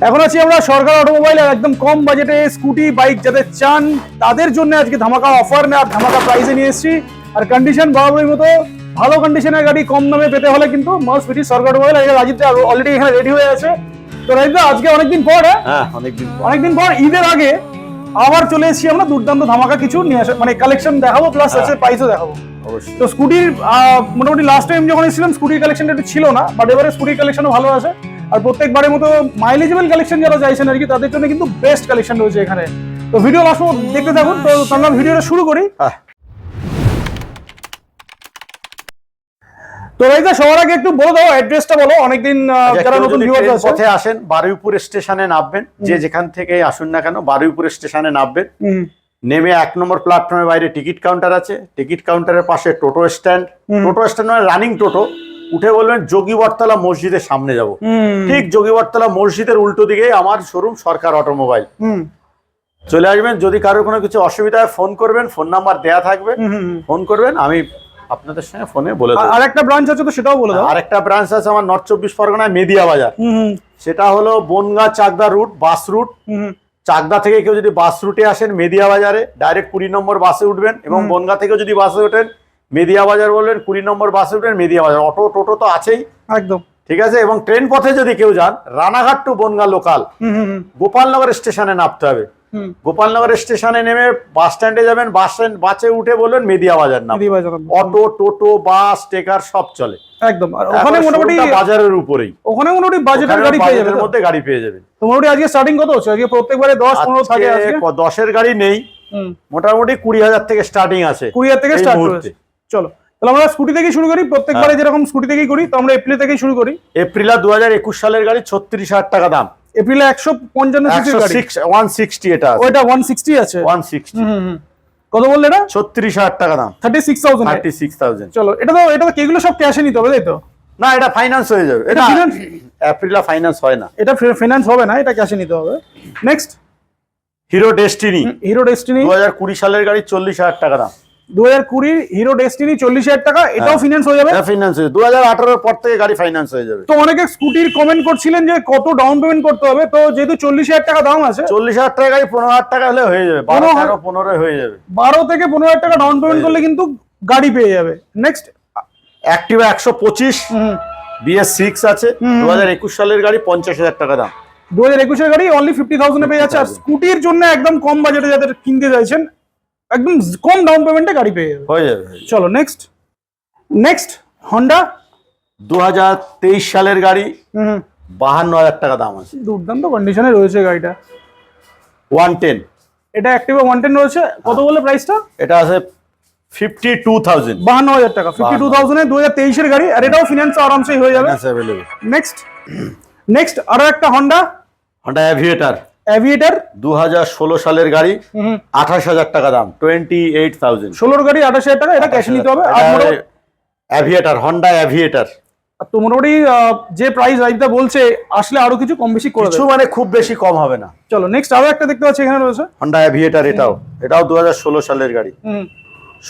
এখন আছি আমরা সরকার অটোমোবাইল আর একদম কম বাজেটে স্কুটি বাইক যাদের চান তাদের জন্য আজকে ধামাকা অফার আর ধামাকা প্রাইসে নিয়ে এসেছি আর কন্ডিশন বরাবরের মতো ভালো কন্ডিশনের গাড়ি কম দামে পেতে হলে কিন্তু মাস ফিটি সরকার অটোমোবাইল আর রাজীব অলরেডি এখানে রেডি হয়ে আছে তো রাজীব আজকে অনেকদিন পর হ্যাঁ? হ্যাঁ অনেকদিন পর। অনেকদিন পর ঈদের আগে আবার চলে এসেছি আমরা দুর্দান্ত ধামাকা কিছু নিয়ে আসা মানে কালেকশন দেখাবো প্লাস হ্যাঁ। আছে প্রাইসও দেখাবো তো স্কুটির মোটামুটি লাস্ট টাইম যখন এসেছিলাম স্কুটির কালেকশনটা একটু ছিল না বাট এবারে স্কুটির কালেকশনও ভালো আছে আর প্রত্যেকবারের মতো মাইলেজেবল কালেকশন যারা চাইছেন আর কি তাদের জন্য কিন্তু বেস্ট কালেকশন রয়েছে এখানে। তো ভিডিও লাস্ট দেখতে থাকুন। তো আমরা ভিডিওটা শুরু করি। হ্যাঁ। তো রাইদা সবার আগে একটু বলে দাও অ্যাড্রেসটা বলো। অনেকদিন আচ্ছা, যারা নতুন ভিউয়ার্স আছে পথে আসেন বারুইপুর স্টেশনে নামবেন। যে যেখান থেকে আসুন না কেন বারুইপুর স্টেশনে নামবেন। নেমে এক নম্বর প্ল্যাটফর্মের বাইরে টিকিট কাউন্টার আছে। টিকিট কাউন্টারের পাশে টোটো স্ট্যান্ড টোটো স্ট্যান্ড মানে রানিং টোটো। উঠে বলবেন যোগীবরতলা মসজিদের সামনে যাব। ঠিক যোগীবরতলা মসজিদের উল্টো দিকে আমার শোরুম সরকার অটোমোবাইল। হুম, চলে আসবেন যদি কারোর কোনো কিছু অসুবিধা হয় ফোন করবেন ফোন নাম্বার দেয়া থাকবে। ফোন করবেন আমি আপনাদের সঙ্গে ফোনে বলে আর- দেবো। আর একটা ব্রাঞ্চ আছে তো সেটাও বলে আরেকটা ব্রাঞ্চ আছে আমার নর্থ চব্বিশ পরগনায় মেদিয়া বাজার। সেটা হলো Bongaon Chakdah route bus route. Chakdah থেকে কেউ যদি বাস রুটে আসেন মেদিয়া বাজারে ডাইরেক্ট কুড়ি নম্বর বাসে উঠবেন এবং বনগা থেকেও যদি বাসে ওঠেন মেদিয়া বাজার বলবেন কুড়ি নম্বর বাস উঠবেন মেদিয়া বাজার অটো টোটো তো আছেই। একদম। ঠিক আছে? এবং ট্রেন পথে যদি কেউ যান রানাঘাট টু বনগা লোকাল গোপালনগর স্টেশনে নামতে হবে। গোপালনগর স্টেশনে নেমে বাস স্ট্যান্ডে যাবেন বাস স্ট্যান্ড বাসে উঠে বলবেন মেদিয়া বাজার নাম। অটো টোটো বাস টেকার সব চলে। একদম। আর ওখানে মোটামুটি বাজারের উপরেই। ওখানে মোটামুটি বাজেটের গাড়ি পেয়ে যাবে বাজেটের তো? মধ্যে গাড়ি পেয়ে যাবেন। তো মোটামুটি আজকে স্টার্টিং কত হচ্ছে? আজকে প্রত্যেকবারে থাকে আজকে গাড়ি নেই। মোটামুটি কুড়ি হাজার থেকে স্টার্টিং আছে কুড়ি হাজার থেকে স্টার্ট মুহূর্তে। চলো তাহলে আমরা স্কুটি থেকেই শুরু করি প্রত্যেকবারে যেরকম স্কুটি থেকেই করি তো আমরা এপ্রিল থেকেই শুরু করি। এপ্রিল দু হাজার একুশ সালের গাড়ি ছত্রিশ হাজার টাকা দাম। এপ্রিলে একশো পঞ্চান্ন ওয়ান সিক্সটি এটা ওইটা ওয়ান সিক্সটি আছে। One sixty. কত বললে এটা? ছত্রিশ হাজার টাকা দাম। Thirty six thousand thirty six thousand চলো এটা তো এটা তো কেগুলো সব ক্যাশে নিতে হবে তাই তো? না এটা ফাইন্যান্স হয়ে যাবে। এটা finance? ফাইন্যান্স হয় না। এটা ফিনান্স হবে না এটা ক্যাশে নিতে হবে। Next Hero Destiny Hero Destiny দু হাজার কুড়ি সালের গাড়ি চল্লিশ হাজার টাকা দাম। দু হাজার কুড়ি হিরো ডেস্টিনি চল্লিশ হাজার টাকা এটাও হ্যাঁ। ফিনান্স হয়ে যাবে? এটা ফাইন্যান্স হয়ে দু হাজার আঠারোর পর থেকে গাড়ি ফাইন্যান্স হয়ে যাবে। তো অনেকে স্কুটির কমেন্ট করছিলেন যে কত ডাউন পেমেন্ট করতে হবে। তো যেহেতু চল্লিশ হাজার টাকা দাম আছে চল্লিশ হাজার টাকা গাড়ি পনেরো হাজার টাকা হলে হয়ে যাবে। বারো পনেরো হাজার- পনেরো হয়ে যাবে। বারো থেকে পনেরো হাজার টাকা ডাউন পেমেন্ট করলে কিন্তু গাড়ি পেয়ে যাবে। নেক্সট অ্যাক্টিভা একশো পঁচিশ বিএস সিক্স আছে। দু হাজার একুশ সালের গাড়ি পঞ্চাশ হাজার টাকা দাম। দু হাজার একুশের গাড়ি অনলি ফিফটি থাউজেন্ডে পেয়ে যাচ্ছে। আর স্কুটির জন্য একদম কম বাজেটে যাদের কিনতে চাইছেন একদম কম ডাউন পেমেন্টে গাড়ি পেয়ে যাবে। হয়ে যাবে চলো নেক্সট নেক্সট হন্ডা দু হাজার তেইশ সালের গাড়ি বাহান্ন হাজার টাকা দাম আছে। দুর্দান্ত কন্ডিশনে রয়েছে গাড়িটা। One ten. এটা অ্যাক্টিভা ওয়ান টেন রয়েছে। কত হ্যাঁ। বলে প্রাইসটা এটা আছে ফিফটি টু থাউজেন্ড বাহান্ন হাজার টাকা ফিফটি টু থাউজেন্ডে দু হাজার তেইশের গাড়ি আর এটাও ফিনান্স আরামসে হয়ে যাবে। নেক্সট নেক্সট আরও একটা হন্ডা হন্ডা অ্যাভিয়েটার অ্যাভিয়েটার দু হাজার ষোলো সালের গাড়ি আঠাশ হাজার টাকা দাম টোয়েন্টি এইট থাউজেন্ড ষোলোর গাড়ি আঠাশ হাজার টাকা এটা ক্যাশে নিতে হবে। আর অ্যাভিয়েটার হন্ডা অ্যাভিয়েটার তো মোটামুটি যে প্রাইস রাইজদা বলছে আসলে আরও কিছু কম বেশি করে কিছু মানে খুব বেশি কম হবে না। চলো নেক্সট আরও একটা দেখতে পাচ্ছি এখানে রয়েছে। হন্ডা অ্যাভিয়েটার এটাও। এটাও দু হাজার ষোলো সালের গাড়ি।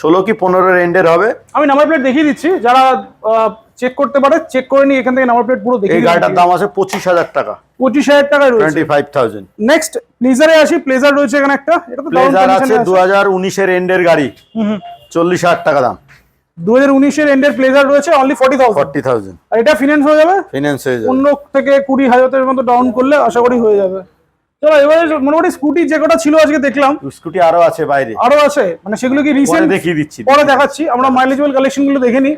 ষোলো কি পনেরোর এন্ডের হবে? আমি নাম্বার প্লেট দেখিয়ে দিচ্ছি। যারা চেক করতে পারে চেক করে নিয়ে এখান থেকে নাম্বার প্লেট পুরো এই দেখিয়ে গাড়িটার দাম আছে পঁচিশ হাজার টাকা। পঁচিশ হাজার টাকায় রয়েছে। টোয়েন্টি ফাইভ থাউজেন্ড নেক্সট প্লেজারে আসি। প্লেজার রয়েছে এখানে একটা। এটা তো প্লেজার আছে দু হাজার উনিশের এন্ডের গাড়ি। চল্লিশ হাজার টাকা দাম। দু হাজার উনিশের এন্ডের প্লেজার রয়েছে অনলি ফর্টি ফর্টি থাউজেন্ড আর এটা ফিনান্স হয়ে যাবে? ফিনান্স হয়ে যাবে। অন্য থেকে কুড়ি হাজারের মতো ডাউন করলে আশা করি হয়ে যাবে। চলো এবারে মোটামুটি স্কুটি যে কটা ছিল আজকে দেখলাম। স্কুটি আরও আছে বাইরে। আরও আছে। মানে সেগুলো কি রিসেন্ট দেখিয়ে দিচ্ছি। পরে দেখাচ্ছি। আমরা মাইলেজেবল কালেকশনগুলো দেখে নিই।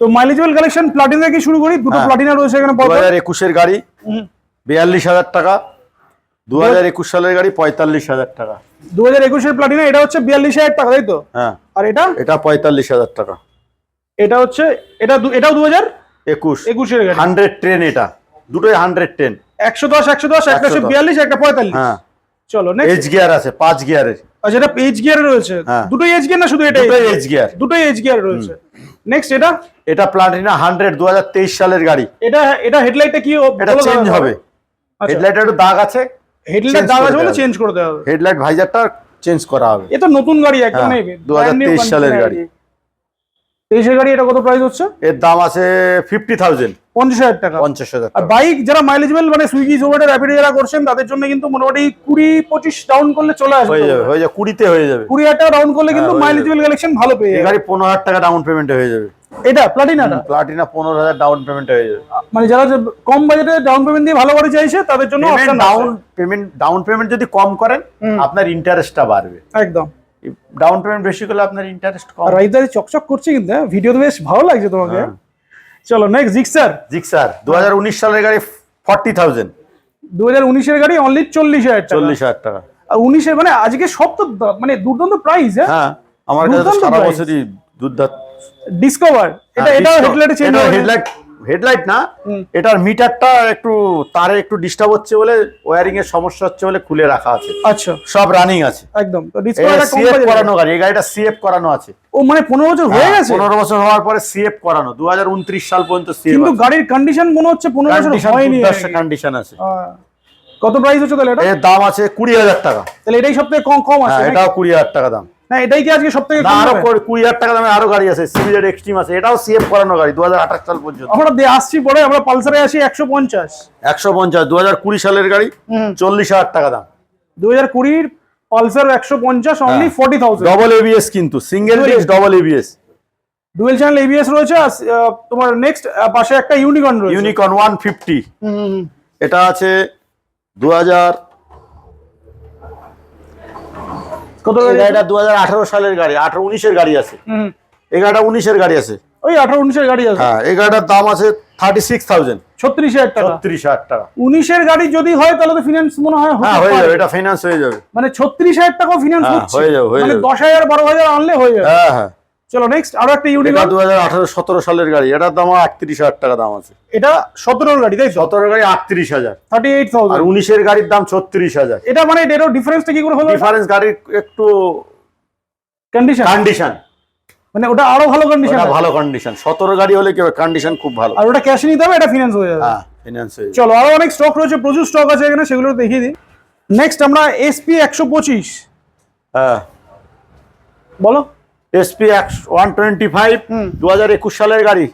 তো মাইলেজেবল কালেকশন প্লাটিনা থেকে শুরু করি? দুটো হ্যাঁ। প্লাটিনা রয়েছে এখানে পরপর। হাজার একুশের গাড়ি। বিয়াল্লিশ হাজার টাকা। দু হাজার একুশ সালের গাড়ি পঁয়তাল্লিশ হাজার টাকা। দু হাজার একুশের প্লাটিনা এটা হচ্ছে বিয়াল্লিশ হাজার টাকা তাই তো? হ্যাঁ। আর এটা? এটা পঁয়তাল্লিশ হাজার টাকা। এটা হচ্ছে এটা এটাও দু হাজার একুশ। একুশের গাড়ি। হান্ড্রেড ট্রেন এটা। দুটোই হান্ড্রেড ট্রেন একশো দশ একশো দশ একটা হচ্ছে বিয়াল্লিশ একটা পঁয়তাল্লিশ। হ্যাঁ। চলো এইচ গিয়ার আছে পাঁচ গিয়ারের আচ্ছা এটা এইচ গিয়ারে রয়েছে। দুটোই এইচ গিয়ার না শুধু এটা দুটোই এইচ গিয়ার দুটোই এইচ গিয়ার রয়েছে। নেক্সট এটা? এটা প্লাটিনা হান্ড্রেড দু হাজার তেইশ সালের গাড়ি। এটা এটা হেডলাইটটা কি এটা চেঞ্জ হবে। হেডলাইট একটু দাগ আছে হেডলাইট দাগ আছে বলে চেঞ্জ করে দেওয়া হবে। হেডলাইট ভাইজারটা চেঞ্জ করা হবে। এ তো নতুন গাড়ি একদম হ্যাঁ, নেই 2023 সালের গাড়ি। তেইশের গাড়ি এটা কত প্রাইস হচ্ছে? এর দাম আছে ফিফটি থাউজেন্ড পঞ্চাশ হাজার টাকা। পঞ্চাশ হাজার আর বাইক যারা মাইলেজেবল মানে সুইগি জোম্যাটো র্যাপিডো যারা করছেন তাদের জন্য কিন্তু মোটামুটি কুড়ি পঁচিশ ডাউন করলে চলে আসবে। হয়ে যাবে হয়ে যাবে কুড়িতে হয়ে যাবে। কুড়ি হাজার টাকা ডাউন করলে কিন্তু হ্যাঁ, হয়ে কালেকশন ভালো পেয়ে এই যাবে। গাড়ি পনেরো হাজার টাকা ডাউন পেমেন্টে হয়ে যাবে। এটা প্লাটিনাটা প্লাটিনা পনেরো হাজার ডাউন পেমেন্ট হয়ে যাবে। মানে যারা যে কম বাজেটে ডাউন পেমেন্ট দিয়ে ভালো গাড়ি চাইছে তাদের জন্য option down payment down payment যদি কম করেন আপনার ইন্টারেস্টটা বাড়বে। একদম। ডাউন পেমেন্ট বেশি করলে আপনার ইন্টারেস্ট কম। আর রাইদারি চকচক করছে কিন্তু হ্যাঁ? ভিডিওতে বেশ ভালো লাগছে তোমাকে। হ্যাঁ। চলো নেক্সট জিক্সার জিক্সার দু হাজার উনিশ সালের গাড়ি ফর্টি থাউজেন্ড দু হাজার উনিশের গাড়ি অনলি চল্লিশ হাজার টাকা। চল্লিশ হাজার টাকা। আর উনিশের মানে আজকে সব তো মানে দুর্দান্ত প্রাইস হ্যাঁ? হ্যাঁ আমার কাছে সারা বছরই দুর্দান্ত। ডিসকভার এটা এটা হেডলাইটে চেঞ্জ হেডলাইট হেডলাইট না। এটার মিটারটা একটু তারে একটু ডিস্টার্ব হচ্ছে বলে ওয়্যারিং এর সমস্যা হচ্ছে বলে খুলে রাখা আছে। আচ্ছা। সব রানিং আছে। একদম। তো ডিসকভার সিএফ করানো গাড়ি এই গাড়িটা সিএফ করানো আছে। ও মানে পনেরো বছর হয়ে হ্যাঁ, গেছে? পনেরো বছর হওয়ার পরে সিএফ করানো দু হাজার উনত্রিশ সাল পর্যন্ত সিএফ কিন্তু গাড়ির কন্ডিশন মনে হচ্ছে পনেরো বছর হয়নি। কন্ডিশন আছে। কত প্রাইস হচ্ছে তাহলে এটা? এর দাম আছে কুড়ি হাজার টাকা। তাহলে এটাই সব থেকে কম কম আছে হ্যাঁ এটাও কুড়ি হাজার টাকা দাম। না এটাই কি আজকে সবথেকে কম আরও হাজার টাকা দামে আরও গাড়ি আছে সিভিলের এক্সট্রিম আছে এটাও সেভ করানো গাড়ি 2028 সাল পর্যন্ত। আমরা দিয়ে আসছি পরে আমরা পালসারে আসি 150 150 2020 সালের গাড়ি 40000 টাকা দাম। 2020 কুড়ির পালসার 150 অনলি 40000 ডবল এবিএস কিন্তু single disc double ABS dual channel ABS রয়েছে আর তোমার নেক্সট পাশে একটা ইউনিকর্ন রয়েছে। ওয়ান ফিফটি এটা আছে 2000 কত গাড়িটা দু হাজার আঠারো সালের গাড়ি আঠারো উনিশের গাড়ি আছে। এগারোটা উনিশের গাড়ি আছে। ওই আঠারো উনিশের গাড়ি আছে? হ্যাঁ এগারোটার দাম আছে থার্টি সিক্স থাউজেন্ড ছত্রিশ হাজার টাকা। ছত্রিশ হাজার টাকা। উনিশের গাড়ি যদি হয় তাহলে তো ফিনান্স মনে হয় হ্যাঁ হয়ে যাবে এটা ফিনান্স হয়ে যাবে। মানে ছত্রিশ হাজার টাকাও ফিনান্স হ্যাঁ, হয়ে যাবে, হয়ে মানে যাবে। দশ হাজার বারো হাজার আনলে হয়ে যাবে। হ্যাঁ হ্যাঁ। চলো নেক্সট আরও একটা এটা দু হাজার আঠারো সতেরো সালের গাড়ি। এটার দাম আটত্রিশ হাজার টাকা দাম আছে। এটা সতেরোর গাড়ি তাই তো? সতেরো গাড়ি আটত্রিশ হাজার। থার্টি এইট আর থাউজেন্ড উনিশের গাড়ির দাম ছত্রিশ হাজার। এটা মানে এটারও ডিফারেন্সটা কি করে হলো? ডিফারেন্স গাড়ির একটু কন্ডিশন কন্ডিশন মানে ওটা আরও ভালো কন্ডিশন ওটা ভালো কন্ডিশন সতেরো গাড়ি হলে কি কন্ডিশন খুব ভালো। আর ওটা ক্যাশ নিতে হবে? এটা ফিনান্স হয়ে যাবে। হ্যাঁ ফাইন্যান্স হয়ে যাবে। চলো আরও অনেক স্টক রয়েছে প্রচুর স্টক আছে এখানে সেগুলো দেখিয়ে দিই। নেক্সট আমরা এসপি একশো পঁচিশ। হ্যাঁ। বলো। এসপি ওয়ান টোয়েন্টি ফাইভ দু হাজার একুশ সালের গাড়ি।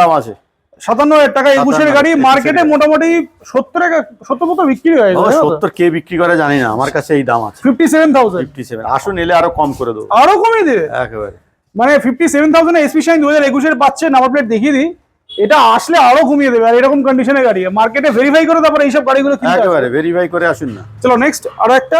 দাম আছে। সাতান্ন হাজার টাকা একুশের গাড়ি মার্কেটে মোটামুটি সত্তর সত্তর মতো বিক্রি হয়ে সত্তর কে বিক্রি করে জানি না আমার কাছে এই দাম আছে। Fifty seven thousand fifty seven আসুন এলে আরও কম করে দেবো। আরও কমিয়ে দেবে? একেবারে। মানে fifty seven thousand SP Shine দু হাজার একুশের পাচ্ছে নাম্বার প্লেট দেখিয়ে দিই। এটা আসলে আরও কমিয়ে দেবে আর এরকম কন্ডিশনের গাড়ি। মার্কেটে ভেরিফাই করে তারপরে এইসব গাড়িগুলো। একেবারে ভেরিফাই করে আসুন না। চলো নেক্সট আরও একটা।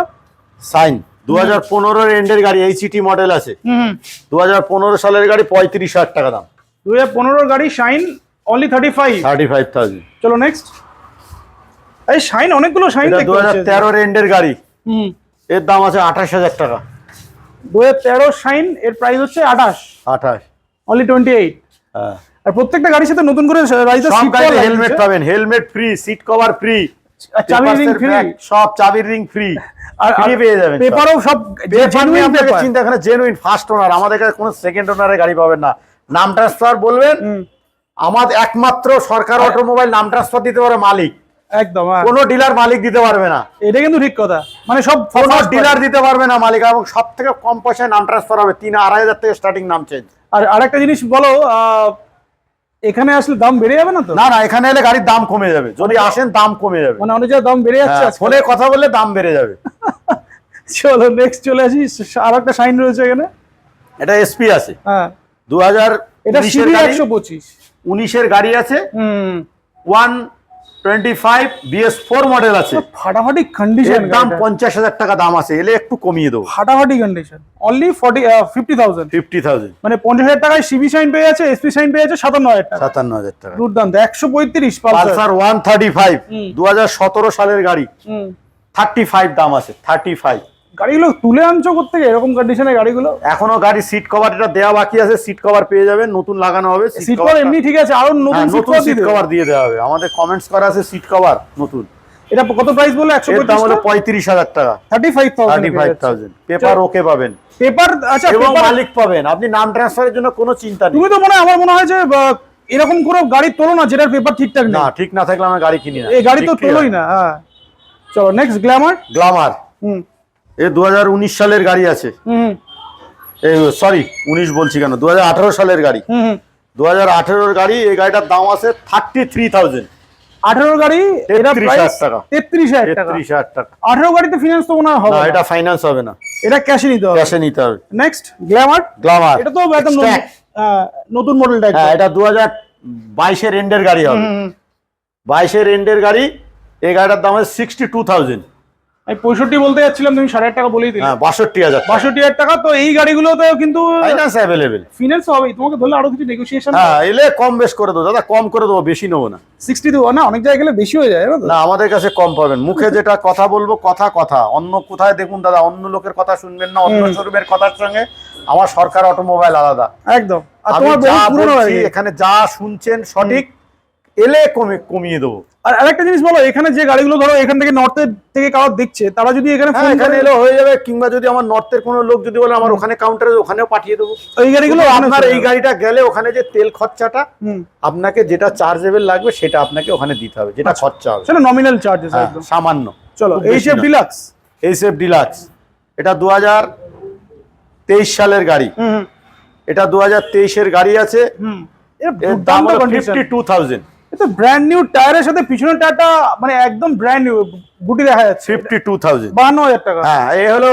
সাইন দু হাজার পনেরোর এন্ডের গাড়ি এইচটি মডেল আছে। হুম দু হাজার পনেরো সালের গাড়ি পঁয়ত্রিশ হাজার টাকা দাম। দু হাজার পনেরোর গাড়ি Shine only thirty five thirty five thousand চলো নেক্সট এই শাইন অনেকগুলো শাইন দেখতে দু হাজার। তেরোর এন্ডের গাড়ি। হুম। এর দাম আছে আঠাশ হাজার টাকা। দু হাজার তেরো শাইন এর প্রাইস হচ্ছে আঠাশ। আঠাশ। অনলি টোয়েন্টি এইট হ্যাঁ। আর প্রত্যেকটা গাড়ির সাথে নতুন করে রাইজার হেলমেট পাবেন। Helmet free seat cover free চাবির ring free। সব চাবির রিং ফ্রি আর ফ্রি পেয়ে যাবেন পেপারও সব জেনুইন পেপার চিন্তা এখানে জেনুইন ফার্স্ট ওনার আমাদের কাছে কোনো সেকেন্ড ওনারের গাড়ি পাবেন না। নাম ট্রান্সফার বলবেন। আমাদের একমাত্র সরকার অটোমোবাইল নাম ট্রান্সফার দিতে পারে মালিক। একদম হ্যাঁ। কোনো ডিলার মালিক দিতে পারবে না। এটা কিন্তু ঠিক কথা। মানে সব কোনো ডিলার দিতে পারবে না মালিক। এবং সব থেকে কম পয়সায় নাম ট্রান্সফার হবে। তিন আড়াই হাজার থেকে স্টার্টিং নাম চেঞ্জ আর আরেকটা জিনিস বলো আহ, এখানে আসলে দাম বেড়ে যাবে না তো? না না এখানে এলে গাড়ির দাম কমে যাবে। যদি আসেন দাম কমে যাবে। মানে অনেক দাম বেড়ে যাচ্ছে হ্যাঁ। ফোনে কথা বললে দাম বেড়ে যাবে। চলো নেক্সট চলে আসি। আর একটা সাইন রয়েছে এখানে। এটা এসপি আছে। হ্যাঁ। দু হাজার এটা সিবি একশো পঁচিশ। উনিশের গাড়ি আছে। হুম। One twenty five BS four model আছে। ফাটাফাটি কন্ডিশন দাম পঞ্চাশ হাজার টাকা দাম আছে এলে একটু কমিয়ে দেবো। ফাটাফাটি condition only forty fifty thousand fifty thousand মানে পঞ্চাশ হাজার টাকায় সিবি সাইন পেয়ে আছে এসপি সাইন পেয়ে আছে সাতান্ন হাজার টাকা। সাতান্ন হাজার টাকা। দুর্দান্ত একশো পঁয়ত্রিশ Pulsar. Pulsar one thirty five হুম। দু হাজার সতেরো সালের গাড়ি। হুম। থার্টি ফাইভ দাম আছে থার্টি ফাইভ গাড়িগুলো তুলে আনছো কোথেকে এরকম কন্ডিশনের গাড়িগুলো? এখনও গাড়ি সিট কভার এটা দেওয়া বাকি আছে সিট কভার পেয়ে যাবেন নতুন লাগানো হবে সিট কভার এমনি ঠিক আছে আরও নতুন সিট হ্যাঁ, কভার দিয়ে দেওয়া হবে। আমাদের কমেন্টস করা আছে সিট কভার নতুন। এটা কত প্রাইস বলে একশো এর দাম হলো পঁয়ত্রিশ হাজার টাকা। Thirty five thirty five thousand paper okay পাবেন। পেপার আচ্ছা এবং paper- মালিক পাবেন। আপনি নাম ট্রান্সফারের জন্য কোনো চিন্তা নেই। তুমি তো মনে হয় আমার মনে হয় যে এরকম কোনো গাড়ি তোলো না যেটার পেপার ঠিকঠাক না ঠিক না থাকলে আমরা গাড়ি কিনি না। এই গাড়ি তো তোলোই না হ্যাঁ। চলো নেক্সট গ্ল্যামার গ্ল্যামার হুম। এ দু হাজার উনিশ সালের গাড়ি আছে। হুম সরি উনিশ বলছি কেন? দু হাজার আঠারো সালের গাড়ি। দু হাজার গাড়ি এই গাড়িটার দাম আছে থার্টি থ্রি থাউজেন্ড আঠেরো গাড়ি এটা 33,000 প্রাইস টাকা। তেত্রিশ হাজার টাকা। তেত্রিশ হাজার টাকা। আঠেরো গাড়িতে ফিনান্স তো মনে হয় হবে। এটা ফাইন্যান্স হবে না। এটা ক্যাশে নিতে হবে। ক্যাশে নিতে হবে। নেক্সট গ্ল্যামার গ্লামার এটা তো একদম নতুন- নতুন মডেলটা হ্যাঁ এটা দু হাজার বাইশের এন্ডের গাড়ি হবে। বাইশের এন্ডের গাড়ি এই গাড়িটার দাম আছে সিক্সটি টু থাউজেন্ড আমি পঁয়ষট্টি বলতে যাচ্ছিলাম তুমি সাড়ে টাকা বলেই দিলে। হ্যাঁ বাষট্টি হাজার বাষট্টি হাজার টাকা তো এই কিন্তু ফাইন্যান্স অ্যাভেলেবেল ফিনান্স হবেই তোমাকে ধরলে আরও কিছু নেগোসিয়েশন হ্যাঁ এলে কম বেশ করে দেবো। দাদা কম করে দেবো বেশি নেব না। সিক্সটি টু না অনেক জায়গায় গেলে বেশি হয়ে যায় না আমাদের কাছে কম পাবেন। মুখে যেটা কথা বলব কথা কথা। অন্য কোথায় দেখুন দাদা অন্য লোকের কথা শুনবেন না অন্য। শোরুমের কথার সঙ্গে। আমার সরকার অটোমোবাইল আলাদা। একদম। এখানে যা শুনছেন সঠিক এলে কমে কমিয়ে দেবো। আর আরেকটা জিনিস বলো এখানে যে গাড়িগুলো ধরো এখান থেকে নর্থের থেকে কারোর দেখছে তারা যদি এখানে হ্যাঁ ফোন এখানে করে এলে হয়ে যাবে কিংবা যদি আমার নর্থের কোনো লোক যদি বলে আমার ওখানে কাউন্টারে ওখানেও পাঠিয়ে দেবো। এই গাড়িগুলো আপনার এই গাড়িটা গেলে ওখানে যে তেল খরচাটা আপনাকে যেটা চার্জেবল লাগবে সেটা আপনাকে ওখানে দিতে হবে যেটা খরচা হবে। সেটা নমিনাল চার্জেস হ্যাঁ, একদম। সামান্য। চলো খুব এই বেশি যে না। ডিলাক্স এইচএফ ডিলাক্স এটা দু হাজার তেইশ সালের গাড়ি। এটা দু হাজার তেইশের গাড়ি আছে। এর দাম ফিফটি টু থাউজেন্ড এটা ব্র্যান্ড নিউ টায়ারের সাথে পিছনের টায়ারটা মানে একদম ব্র্যান্ড নিউ গুটি দেখা যাচ্ছে। ফিফটি টু থাউজেন্ড বাহান্ন হাজার টাকা। হ্যাঁ এই হলো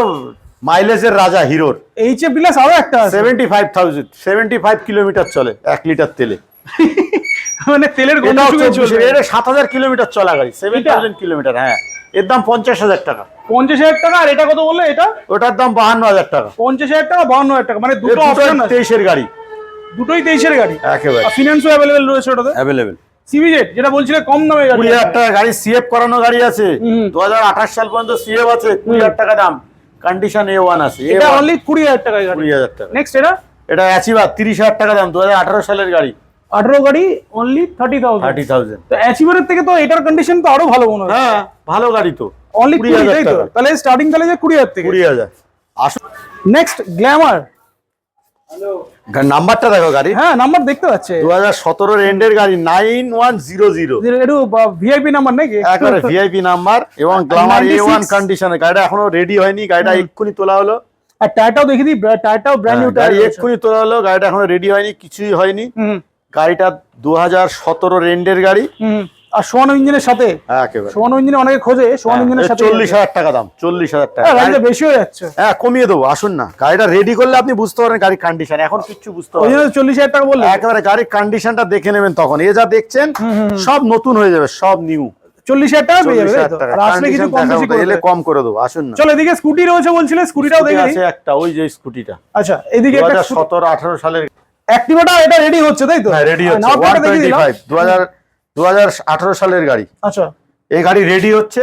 মাইলেজের রাজা হিরোর। এইচ এফ ডিলাক্স আরও একটা আছে। Seventy five thousand seventy five kilometre চলে এক লিটার তেলে। মানে তেলের গন্ধ চব্বিশের, চলবে। এটা সাত হাজার কিলোমিটার চলা গাড়ি সেভেন এটা? থাউজেন্ড কিলোমিটার হ্যাঁ। এর দাম পঞ্চাশ হাজার টাকা। পঞ্চাশ হাজার টাকা আর এটা কত বললে এটা? ওটার দাম বাহান্ন হাজার টাকা। পঞ্চাশ হাজার টাকা বাহান্ন হাজার টাকা মানে দুটো অপশন আছে। তেইশের গাড়ি। দুটোই তেইশের গাড়ি। একেবারে। ফিনান্সও অ্যাভেলেবেল রয়েছে ওটাতে? অ্যাভেলেবেল সিভিজেড যেটা বলছিলে কম দামে কুড়ি হাজার টাকা গাড়ি সিএফ করানো গাড়ি আছে। দু হাজার আঠাশ সাল পর্যন্ত সিএফ আছে কুড়ি হাজার টাকা দাম। কন্ডিশন এ ওয়ান আছে এটা অনলি কুড়ি হাজার গাড়ি। কুড়ি হাজার টাকা। নেক্সট এটা? এটা অ্যাচিভার তিরিশ হাজার টাকা দাম দু হাজার আঠারো সালের গাড়ি। আঠারো গাড়ি only thirty thousand thirty thousand তো অ্যাচিভারের থেকে তো এটার কন্ডিশন তো আরও ভালো মনে হয়। হ্যাঁ ভালো গাড়ি তো। অনলি কুড়ি হাজার তাহলে স্টার্টিং তাহলে যে কুড়ি হাজার থেকে। কুড়ি হাজার। আসুন। নেক্সট গ্ল্যামার নাম্বারটা দেখো গাড়ি। হ্যাঁ নাম্বার দেখতে পাচ্ছে। দু হাজার সতেরোর এন্ডের গাড়ি নাইন ওয়ান জিরো জিরো। একটু ভিআইপি নাম্বার নাকি? একবারে ভিআইপি নাম্বার এবং গ্লামার এ ওয়ান কন্ডিশনে গাড়িটা এখনও রেডি হয়নি গাড়িটা এক্ষুনি তোলা হলো। আর টায়ারটাও দেখে দিই টায়ারটাও ব্র্যান্ড নিউ টায়ার এক্ষুনি তোলা হলো গাড়িটা এখনও রেডি হয়নি কিছুই হয়নি। গাড়িটা দু হাজার সতেরো রেন্ডের গাড়ি আর সোয়ানো ইঞ্জিনের সাথে? হ্যাঁ, সোয়ানো ইঞ্জিনে অনেকে খোঁজে হ্যাঁ, সোয়ানো ইঞ্জিনের সাথে চল্লিশ হাজার টাকা দাম চল্লিশ হাজার টাকা। হ্যাঁ, গাড়িটা বেশি হয়ে যাচ্ছে। হ্যাঁ কমিয়ে দেবো আসুন না। গাড়িটা রেডি করলে আপনি বুঝতে পারেন গাড়ির কন্ডিশন এখন বুঝতে চল্লিশ হাজার টাকা বললে একেবারে গাড়ির কন্ডিশনটা দেখে নেবেন তখন। এ যা দেখছেন সব নতুন হয়ে যাবে সব নিউ চল্লিশ হাজার টাকা আসলে কম করে দেবো। আসুন এদিকে স্কুটি রয়েছে বলছিলে স্কুটিটাও একটা ওই যে স্কুটিটা আচ্ছা এদিকে একটা সতেরো আঠারো সালের অ্যাক্টিভাটা এটা রেডি হচ্ছে তাই তো? রেডি হচ্ছে দু হাজার দু সালের গাড়ি। আচ্ছা। এই গাড়ি রেডি হচ্ছে।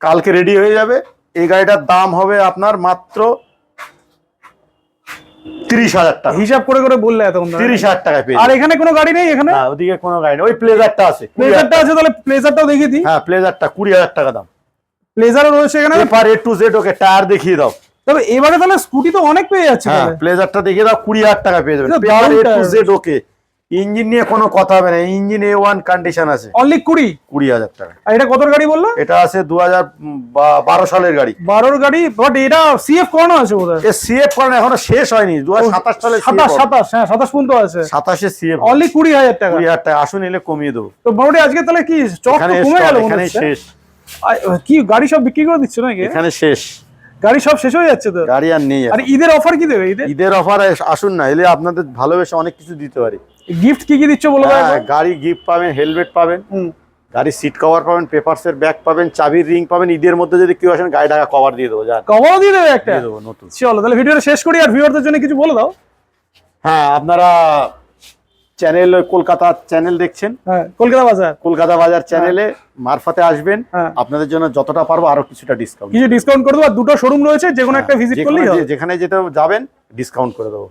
কালকে রেডি হয়ে যাবে। এই গাড়িটার দাম হবে আপনার মাত্র তিরিশ হাজার টাকা। হিসাব করে করে বললে তিরিশ হাজার টাকায় পেয়ে আর এখানে কোনো গাড়ি নেই এখানে? ওদিকে কোনো গাড়ি নেই। ওই প্লেজারটা আছে প্লেজারটা আছে তাহলে প্লেজারটাও দেখিয়ে দিই। হ্যাঁ প্লেজারটা কুড়ি হাজার টাকা দাম। প্লেজারও রয়েছে এখানে? Paper A to Z okay tyre দেখিয়ে দাও। তবে এবারে তাহলে স্কুটি তো অনেক পেয়ে যাচ্ছে হ্যাঁ প্লেজারটা দেখিয়ে দাও কুড়ি হাজার টাকা পেয়ে A to Z okay. Engine নিয়ে কোনো কথা হবে না ইঞ্জিন এ ওয়ান কন্ডিশন আছে। অনলি কুড়ি? কুড়ি হাজার টাকা। আর এটা কতর গাড়ি বলল? এটা আছে দু হাজার বারো সালের গাড়ি। বারোর গাড়ি বাট এটা সিএফ করানো আছে বোধ হয় সিএফ করেন এখনও শেষ হয়নি দু হাজার সাতাশ সালে সাতাশ সাতাশ হ্যাঁ সাতাশ পর্যন্ত আছে। সাতাশে সিএফ অনলি কুড়ি হাজার টাকা। কুড়ি হাজার টাকা আসুন এলে কমিয়ে দেবো। তো মোটামুটি আজকে তাহলে কি এখানে কমে গেল এখানে শেষ। কি গাড়ি সব বিক্রি করে দিচ্ছে নাকি? এখানে শেষ। গাড়ি সব শেষ হয়ে যাচ্ছে তো? গাড়ি আর নেই আর ঈদের অফার কি দেবে? ঈদের? ঈদের অফার আসুন না এলে আপনাদের ভালোবেসে অনেক কিছু দিতে পারি। গিফট কি কি দিচ্ছ বলো হ্যাঁ, গাড়ি গিফট পাবেন হেলমেট পাবেন। গাড়ির সিট কভার পাবেন পেপারস এর ব্যাগ পাবেন চাবির রিং পাবেন ঈদের মধ্যে যদি কেউ আসেন গাড়ি টাকা কভার দিয়ে দেবো যান কভারও দিয়ে দেবে একটা? দিয়ে দেবো নতুন। চলো তাহলে ভিডিওটা শেষ করি আর ভিউয়ারদের জন্য কিছু বলে দাও। হ্যাঁ আপনারা চ্যানেল কলকাতা চ্যানেল দেখছেন? হ্যাঁ কলকাতা বাজার। কলকাতা বাজার চ্যানেলে মারফতে আসবেন। হ্যাঁ। আপনাদের জন্য যতটা পারব আরও কিছুটা ডিসকাউন্ট কিছু ডিসকাউন্ট করে দেবো আর দুটো শোরুম রয়েছে যে কোনো একটা ভিজিট করলেই হবে। যেখানে যেতে যাবেন ডিসকাউন্ট করে দেবো।